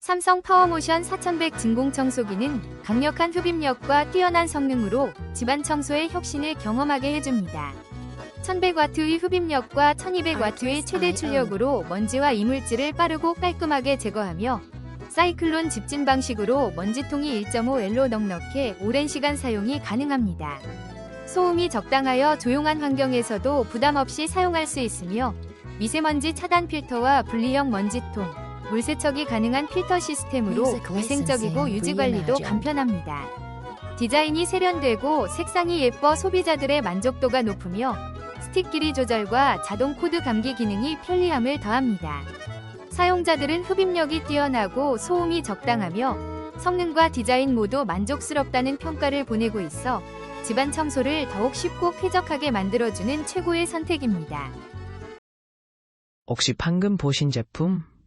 삼성 파워모션 4100 진공청소기는 강력한 흡입력과 뛰어난 성능으로 집안 청소의 혁신을 경험하게 해줍니다. 1100W의 흡입력과 1200W의 최대 출력으로 먼지와 이물질을 빠르고 깔끔하게 제거하며 사이클론 집진 방식으로 먼지통이 1.5L로 넉넉해 오랜 시간 사용이 가능합니다. 소음이 적당하여 조용한 환경에서도 부담 없이 사용할 수 있으며 미세먼지 차단 필터와 분리형 먼지통, 물 세척이 가능한 필터 시스템으로 위생적이고 licensing 유지 관리도 reimagined. 간편합니다. 디자인이 세련되고 색상이 예뻐 소비자들의 만족도가 높으며 스틱 길이 조절과 자동 코드 감기 기능이 편리함을 더합니다. 사용자들은 흡입력이 뛰어나고 소음이 적당하며 성능과 디자인 모두 만족스럽다는 평가를 보내고 있어 집안 청소를 더욱 쉽고 쾌적하게 만들어주는 최고의 선택입니다. 혹시 방금 보신 제품